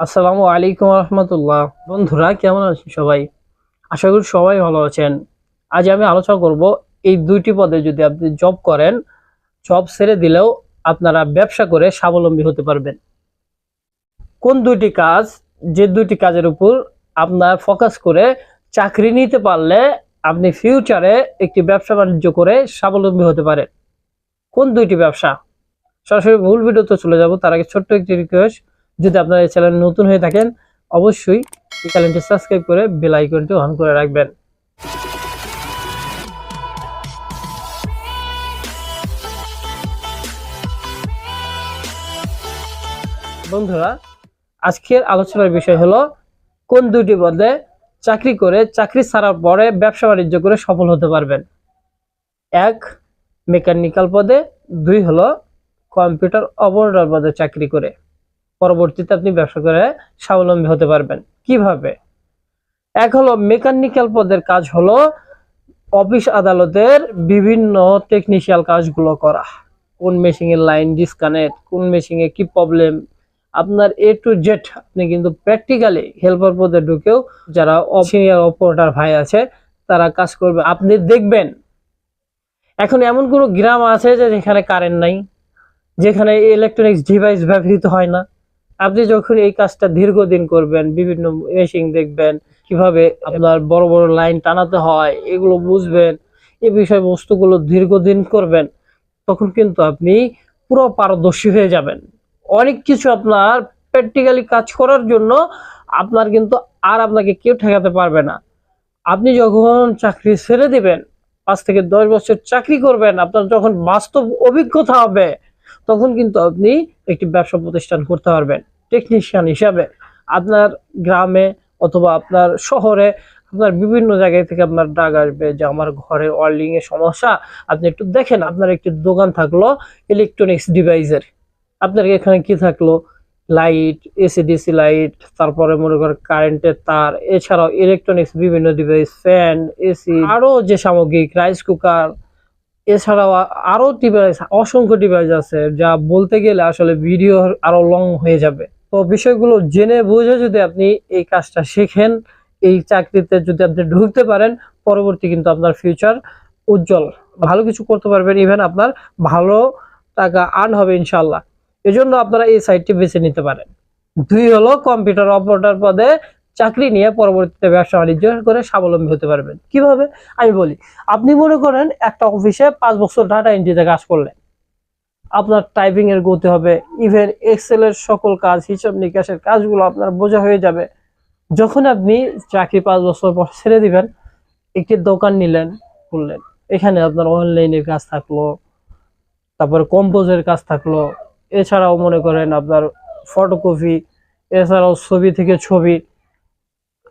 আসসালামু আলাইকুম রহমতুল্লাহ। বন্ধুরা, কেমন আছেন সবাই? আশা করি সবাই ভালো আছেন। আজ আমি আলোচনা করব এই দুইটি পদে যদি আপনি জব করেন জব ছেড়ে দিলেও আপনারা ব্যবসা করে স্বাবলম্বী হতে পারবেন। কোন দুইটি কাজ? যে দুইটি কাজের উপর আপনার ফোকাস করে চাকরি নিতে পারলে আপনি ফিউচারে একটি ব্যবসা বাণিজ্য করে স্বাবলম্বী হতে পারেন। কোন দুইটি ব্যবসা? সরাসরি মূল ভিডিওতে চলে যাব। তার আগে ছোট্ট একটি রিকোয়েস্ট যদি আপনারা এই চ্যানেল নতুন হয়ে থাকেন, অবশ্যই এই চ্যানেলটি সাবস্ক্রাইব করে বেল আইকনটি অন করে রাখবেন। বন্ধুরা, আজকের আলোচনার বিষয় হলো, কোন দুইটি পদে চাকরি করে চাকরি ছাড়ার পরে ব্যবসা বাণিজ্য করে সফল হতে পারবেন? এক মেকানিক্যাল পদে। দুই হলো কম্পিউটার অপারেটর পদে চাকরি করে। পরবর্তীতে আপনি ব্যবসা করে স্বাবলম্বী হতে পারবেন। কীভাবে? এক হলো মেকানিক্যাল পদের কাজ হলো অফিস আদালতের বিভিন্ন টেকনিশিয়াল কাজগুলো করা। কোন মেশিনের লাইন ডিসকানেক্ট কোন মেশিনে কি প্রবলেম আপনার এ টু জেড আপনি কিন্তু প্র্যাকটিক্যালি হেল্পার পদে ঢুকেও যারা সিনিয়র অপারেটর ভাই আছে, তারা কাজ করবে। আপনি দেখবেন, এখন এমন কোনো গ্রাম আছে যে যেখানে কারেন্ট নাই, যেখানে ইলেকট্রনিক্স ডিভাইস ব্যবহৃত হয় না। আপনি যখন এই কাজটা দীর্ঘদিন করবেন, বিভিন্ন মেশিন দেখবেন, কীভাবে আপনার বড় বড় লাইন টানাতে হয়, এগুলো বুঝবেন, এই বিষয়বস্তুগুলো দীর্ঘদিন করবেন, তখন কিন্তু আপনি পুরো পারদর্শী হয়ে যাবেন। অনেক কিছু আপনার প্র্যাকটিক্যালি কাজ করার জন্য আপনার কিন্তু আর আপনাকে কেউ ঠেকাতে পারবে না। আপনি যখন চাকরি ছেড়ে দিবেন, পাঁচ থেকে দশ বছর চাকরি করবেন, আপনার যখন বাস্তব অভিজ্ঞতা হবে তখন কিন্তু আপনি একটি ব্যবসা প্রতিষ্ঠান করতে পারবেন টেকনিশিয়ান হিসাবে। আপনার গ্রামে অথবা আপনার শহরে, আপনার বিভিন্ন জায়গায় থেকে আপনার ডাক আসবে যে, আমার ঘরে ওয়ার্ল্ডিং এর সমস্যা। আপনি একটু দেখেন, আপনার একটি দোকান থাকল ইলেকট্রনিক্স ডিভাইসের আপনার এখানে কি থাকল? লাইট এসিডিসি লাইট তারপরে মনে করেন কারেন্টের তার, এছাড়াও ইলেকট্রনিক্স বিভিন্ন ডিভাইস ফ্যান এসি আরও যে সামগ্রিক রাইস কুকার এছাড়াও আ- আরও ডিভাইস অসংখ্য ডিভাইস আছে যা বলতে গেলে আসলে ভিডিও আরও লং হয়ে যাবে। তো বিষয়গুলো জেনে বুঝে যদি আপনি এই কাজটা শেখেন, এই চাকরিতে যদি আপনি ঢুকতে পারেন, পরবর্তী কিন্তু আপনার ফিউচার উজ্জ্বল। ভালো কিছু করতে পারবেন ইভেন আপনার ভালো টাকা আর্ন হবে ইনশাল্লাহ এজন্য আপনারা এই সাইটটি বেছে নিতে পারেন। দুই হলো কম্পিউটার অপারেটর পদে চাকরি নিয়ে পরবর্তীতে ব্যবসা বাণিজ্য করে স্বাবলম্বী হতে পারবেন। কীভাবে? আমি বলি, আপনি মনে করেন একটা অফিসে পাঁচ বছর ডাটা এন্ট্রিতে কাজ করলেন। আপনার টাইপিং এর গতি হবে ইভেন এক্সেল এর সকল কাজ, হিসাব নিকাশের কাজগুলো আপনার বোঝা হয়ে যাবে। যখন আপনি চাকরি পাঁচ বছর পর ছেড়ে দিবেন, একটি দোকান নিলেন, খুললেন। এখানে আপনার অনলাইনের কাজ থাকল, তারপরে কম্পোজের কাজ থাকল। এছাড়াও মনে করেন আপনার ফটোকপি এছাড়াও ছবি থেকে ছবি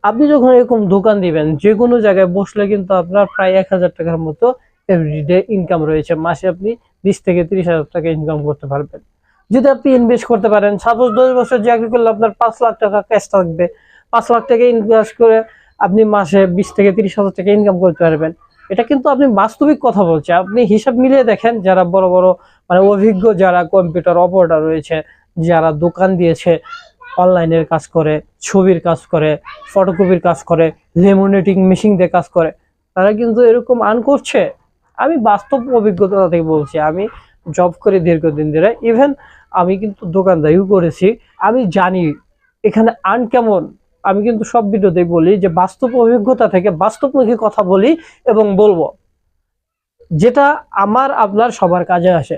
আপনি যখন এরকম দোকান দিবেন যে কোনো জায়গায় বসলে কিন্তু আপনার প্রায় এক হাজার টাকার মতো এভরিডে ইনকাম রয়েছে। মাসে আপনি বিশ থেকে তিরিশ হাজার টাকা ইনকাম করতে পারবেন। যদি আপনি ইনভেস্ট করতে পারেন সাপোজ দশ বছর চাকরি করলে আপনার পাঁচ লাখ টাকা ক্যাশ থাকবে। পাঁচ লাখ টাকা ইনভেস্ট করে আপনি মাসে বিশ থেকে তিরিশ হাজার টাকা ইনকাম করতে পারবেন। এটা কিন্তু আপনি বাস্তবিক কথা বলছে। আপনি হিসাব মিলিয়ে দেখেন, যারা বড় বড় মানে অভিজ্ঞ যারা কম্পিউটার অপারেটর রয়েছে, যারা দোকান দিয়েছে অনলাইনের কাজ করে, ছবির কাজ করে ফটোকপির কাজ করে, লেমিনেটিং মেশিন দিয়ে কাজ করে, তারা কিন্তু এরকম আর্ন করছে। আমি বাস্তব অভিজ্ঞতা থেকে বলছি, আমি জব করে দীর্ঘদিন ধরে ইভেন আমি কিন্তু দোকানদারিও করেছি, আমি জানি এখানে আর্ন কেমন। আমি কিন্তু সব ভিডিওতেই বলি যে বাস্তব অভিজ্ঞতা থেকে বাস্তবমুখী কথা বলি এবং বলব, যেটা আমার, আপনার সবার কাজে আসে।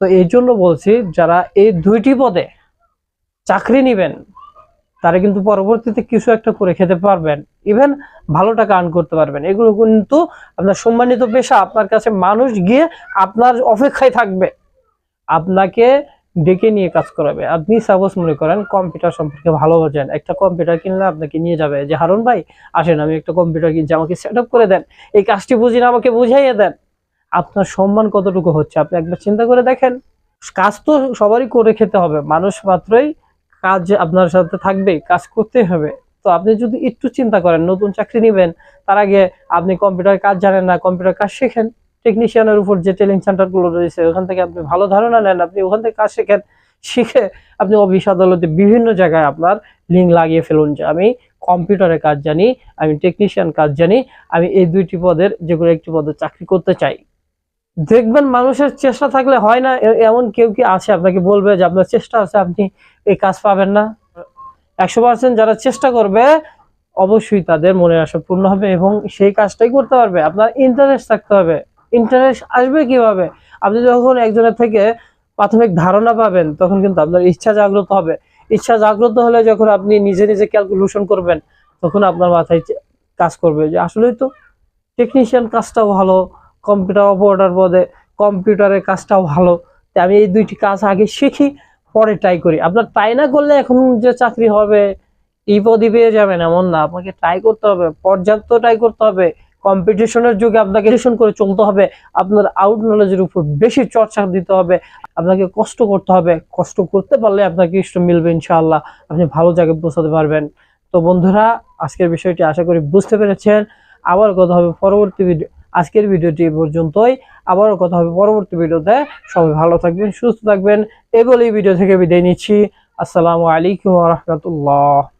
তো এই জন্য বলছি, যারা এই দুইটি পদে চাকরি নিবেন, তারা কিন্তু পরবর্তীতে কিছু একটা করে খেতে পারবেন। ইভেন ভালো টাকা আর্ন করতে পারবেন। এগুলো কিন্তু আপনার সম্মানিত পেশা, আপনার কাছে মানুষ গিয়ে আপনার অপেক্ষায় থাকবে। আপনাকে ডেকে নিয়ে কাজ করাবে। আপনি সাপোজ মনে করেন কম্পিউটার সম্পর্কে ভালো বোঝেন। একটা কম্পিউটার কিনলে আপনাকে নিয়ে যাবে। যে, হারুন ভাই, আসেন, আমি একটা কম্পিউটার কিনছি, আমাকে সেট করে দেন। এই কাজটি বুঝি না, আমাকে বুঝাইয়ে দেন। আপনার সম্মান কতটুকু হচ্ছে? আপনি একবার চিন্তা করে দেখেন। কাজ তো সবারই করে খেতে হবে। মানুষ মাত্রই কাজ আপনার সাথে থাকবে কাজ করতেই হবে। তো আপনি যদি একটু চিন্তা করেন, নতুন চাকরি নেবেন, তার আগে আপনি কম্পিউটার কাজ জানেন না, কম্পিউটার কাজ শেখেন। টেকনিশিয়ানের উপর যে ট্রেনিং সেন্টারগুলো রয়েছে, ওখান থেকে আপনি ভালো ধারণা নেন, আপনি ওখান থেকে কাজ শেখেন। শিখে আপনি অফিস আদালতে বিভিন্ন জায়গায় আপনার লিঙ্ক লাগিয়ে ফেলুন যে, আমি কম্পিউটারের কাজ জানি, আমি টেকনিশিয়ান কাজ জানি, আমি এই দুইটি পদের যে কোনো একটি পদে চাকরি করতে চাই। দেখবেন মানুষের চেষ্টা থাকলে হয় না এমন কেউ কি আছে আপনাকে বলবে যে আপনার চেষ্টা আছে, আপনি এই কাজ পাবেন না? একশো পার্সেন্ট যারা চেষ্টা করবে, অবশ্যই তাদের মনের আশা পূর্ণ হবে এবং সেই কাজটাই করতে পারবে। আপনার ইন্টারেস্ট থাকতে হবে। ইন্টারেস্ট আসবে কীভাবে? আপনি যখন একজনের থেকে প্রাথমিক ধারণা পাবেন, তখন কিন্তু আপনার ইচ্ছা জাগ্রত হবে। ইচ্ছা জাগ্রত হলে যখন আপনি নিজে নিজে ক্যালকুলেশন করবেন, তখন আপনার মাথায় কাজ করবে যে আসলেই তো টেকনিশিয়ান কাজটাও ভালো কম্পিউটার অপারেটর পদে কম্পিউটারের কাজটাও ভালো। তাই আমি এই দুইটি কাজ আগে শিখি, পরে ট্রাই করি। আপনার ট্রাই না করলে এখন যে চাকরি হবে এই পদই পেয়ে যাবেন, এমন না। আপনাকে ট্রাই করতে হবে, পর্যাপ্ত ট্রাই করতে হবে। কম্পিটিশনের যুগে আপনাকে টিউশন করে চলতে হবে। আপনার আউট নলেজের উপর বেশি চর্চা দিতে হবে। আপনাকে কষ্ট করতে হবে। কষ্ট করতে পারলে আপনাকে ইষ্ট মিলবে ইনশাআল্লাহ। আপনি ভালো জায়গায় পৌঁছাতে পারবেন। তো বন্ধুরা, আজকের বিষয়টি আশা করি বুঝতে পেরেছেন। আবার কথা হবে পরবর্তী ভিডিও আজকের ভিডিওটি পর্যন্তই। আবারও কথা হবে পরবর্তী ভিডিওতে। সবাই ভালো থাকবেন, সুস্থ থাকবেন। এই ভিডিও থেকে বিদায় নিচ্ছি। আসসালামু আলাইকুম রহমতুল্লাহ।